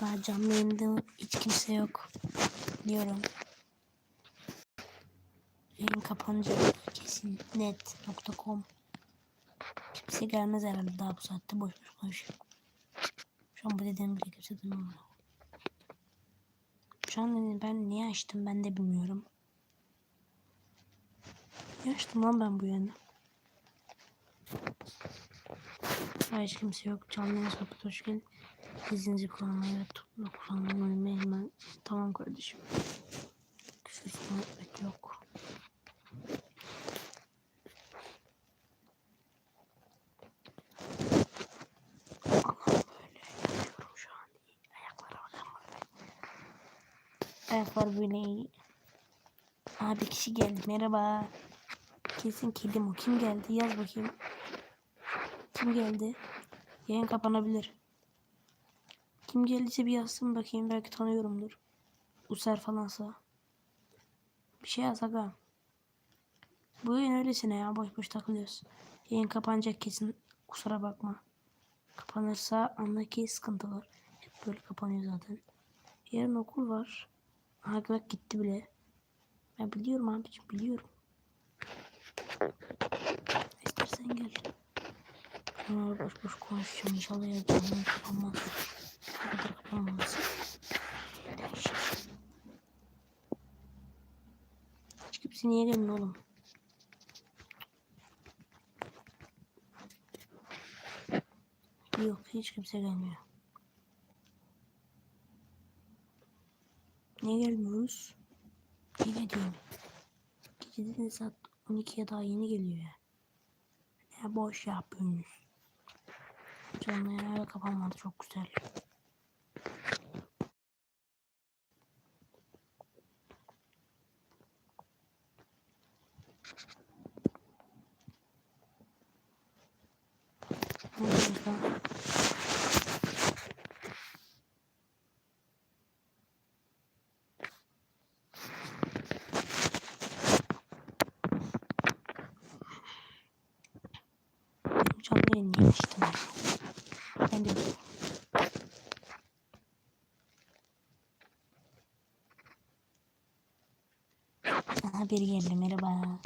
Daha canlı yayında hiç kimse yok. Biliyorum. Yayın kapanacak kesin net.com Kimse gelmez herhalde daha bu saatte boş boş konuşuyor. Şu an bu dediğim bile kimse duymuyor. Şu an ben niye açtım ben de bilmiyorum. Niye açtım lan ben bu yayını? Hiç kimse yok. Canlı yayın sohbet hoş geldin. İzinizi kullanmayı ve tutma kullanmayı unutmayın. hemen. Tamam kardeşim. Küfür etmek yok. Ayaklar böyle iyi. Aa bir kişi geldi. Merhaba. Kesin kedim o. Kim geldi? Yaz bakayım. Kim geldi? Yayın kapanabilir. Kim geldiyse bir yazsın bakayım. Belki tanıyorumdur. User falansa. Bir şey yaz aga. Bu oyun öylesine ya. Boş boş takılıyoruz. Yayın kapanacak kesin. Kusura bakma. Kapanırsa anla ki sıkıntı var. Hep böyle kapanıyor zaten. Yarın okul var. Aha gitti bile. Ben biliyorum abicim biliyorum. İstersen gel. Aa, boş boş konuşacağım inşallah ya canım kapanmaz. Kimse niye gelmiyor oğlum? Yok hiç kimse gelmiyor. Niye gelmiyoruz? Gece diyorum. Gece de saat 12'ye daha yeni geliyor ya. Ya boş yapıyorsunuz. Canlı yayın kapanmadı çok güzel. Canlı yayın niye açtım? Ben de. Aha biri geldi merhaba.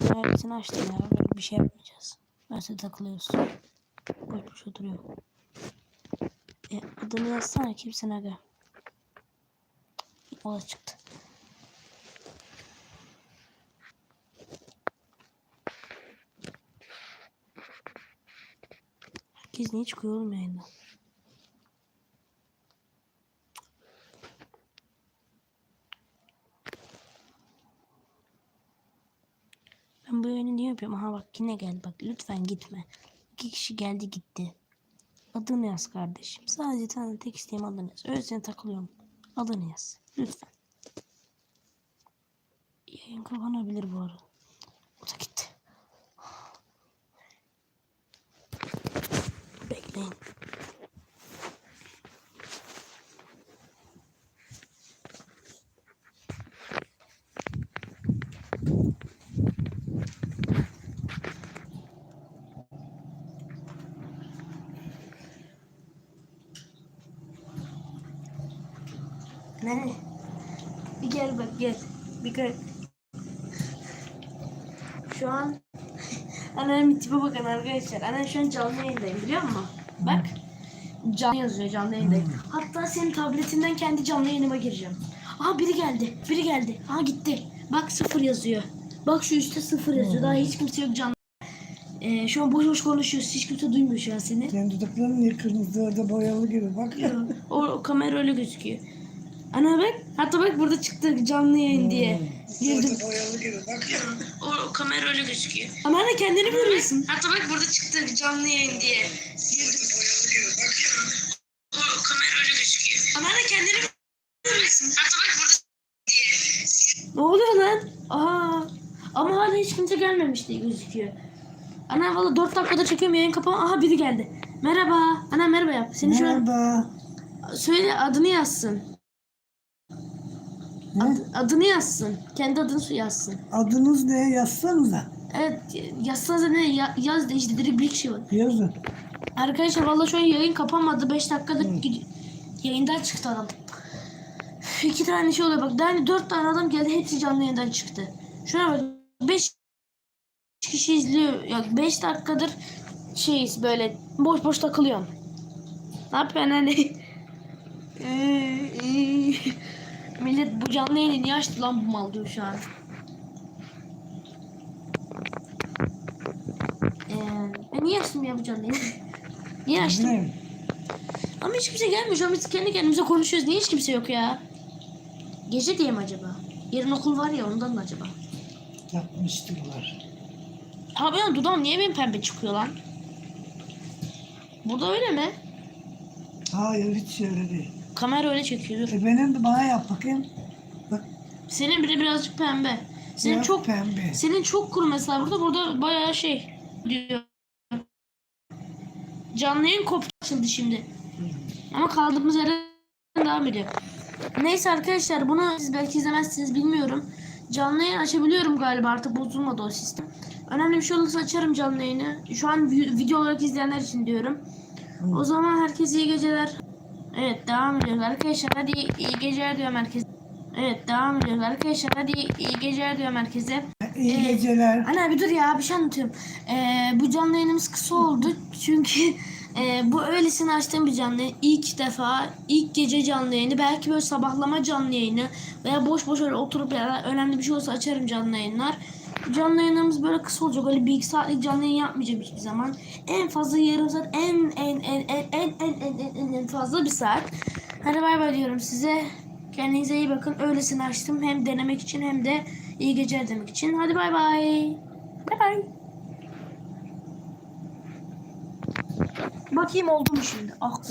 Hepsini açtım ya. Böyle bir şey yapmayacağız. Nasıl takılıyoruz? Boş boş oturuyor. E, adını yazsana kimsin aga? O da çıktı. Herkes niye çıkıyor oğlum yayından? Ben bu niye yapıyorum? Aha bak yine geldi bak lütfen gitme. İki kişi geldi gitti. Adını yaz kardeşim. Sadece tane tek isteğim adını yaz. Öylesine takılıyorum. Adını yaz. Lütfen. Yayın kapanabilir bu arada. O da gitti. Bekleyin. Ne? Bir gel bak gel. Bir gel. Şu an Annemin tipe bakın arkadaşlar. Annem şu an canlı yayındayım biliyor musun? Bak. Canlı yazıyor canlı yayındayım. Hatta senin tabletinden kendi canlı yayınıma gireceğim. Aha biri geldi. Biri geldi. Aha gitti. Bak sıfır yazıyor. Bak şu üstte sıfır yazıyor. Daha hiç kimse yok canlı. Ee, şu an boş boş konuşuyoruz. Hiç kimse duymuyor şu an seni. Senin dudakların niye kırmızı orada boyalı gibi bak ya. o, o kamera öyle gözüküyor. Ana bak. Hatta bak burada çıktı canlı yayın diye. Girdim. Orada boyalı gibi bak ya. O, o kamera öyle gözüküyor. Ama anne kendini görüyorsun. Hatta bak burada çıktı canlı yayın diye. Girdim. Boyalı gibi bak ya. O, o kamera öyle gözüküyor. Ama anne kendini görüyorsun. Hatta bak burada diye. Ne oluyor lan? Aa. Ama hala hiç kimse gelmemiş diye gözüküyor. Ana valla 4 dakikada çekiyorum yayın kapağı. Aha biri geldi. Merhaba. Ana merhaba yap. Seni şu an Merhaba. söyle adını yazsın. Ad- adını yazsın. Kendi adını yazsın. Adınız ne yazsanıza. Evet yazsanıza ne ya, yaz da işte direkt bir kişi var. Yazın. Arkadaşlar valla şu an yayın kapanmadı. 5 dakikadır gid- yayından çıktı adam. Üf, İki tane şey oluyor bak. Yani dört tane adam geldi hepsi canlı yayından çıktı. Şuna bak. 5 kişi izliyor. Ya 5 dakikadır şeyiz böyle boş boş takılıyorum. Ne yapıyorsun hani? Millet bu canlı yayını niye açtı lan bu mal diyor şu an. Ee, niye açtım ya bu canlı yayını? niye açtım? Ne? Ama hiç kimse gelmiyor. Şu an biz kendi kendimize konuşuyoruz. Niye hiç kimse yok ya? Gece diye mi acaba? Yarın okul var ya ondan mı acaba? Yapmıştırlar. Abi ya dudağım niye benim pembe çıkıyor lan? Burada öyle mi? Hayır hiç öyle değil. Kamera öyle çekiyor. Dur. E benim de bana yap bakayım. Bak Senin biri birazcık pembe. Senin biraz çok pembe. senin çok kuru mesela burada. Burada bayağı şey diyor. Canlı yayın koptu açıldı şimdi. Ama kaldığımız yerden devam ediyor. Neyse arkadaşlar bunu siz belki izlemezsiniz bilmiyorum. Canlı yayın açabiliyorum galiba artık bozulmadı o sistem. Önemli bir şey olursa açarım canlı yayını. Şu an vi- video olarak izleyenler için diyorum. O zaman herkese iyi geceler. Evet devam ediyoruz arkadaşlar. Hadi iyi geceler diyorum herkese. Evet devam ediyoruz arkadaşlar. Hadi iyi geceler diyorum herkese. İyi Evet. geceler. Ana bir dur ya bir şey anlatıyorum. Ee, bu canlı yayınımız kısa oldu çünkü e, bu öylesine açtığım bir canlı yayın. İlk defa ilk gece canlı yayını belki böyle sabahlama canlı yayını veya boş boş öyle oturup ya önemli bir şey olsa açarım canlı yayınlar. Canlı yayınlarımız böyle kısa olacak. Öyle bir iki saatlik canlı yayın yapmayacağım hiçbir zaman. En fazla yarım saat en en en en en en en en, en, en fazla bir saat. Hadi bay bay diyorum size. Kendinize iyi bakın. Öylesine açtım. Hem denemek için hem de iyi geceler demek için. Hadi bay bay. Bay bay. Bakayım oldu mu şimdi? Ah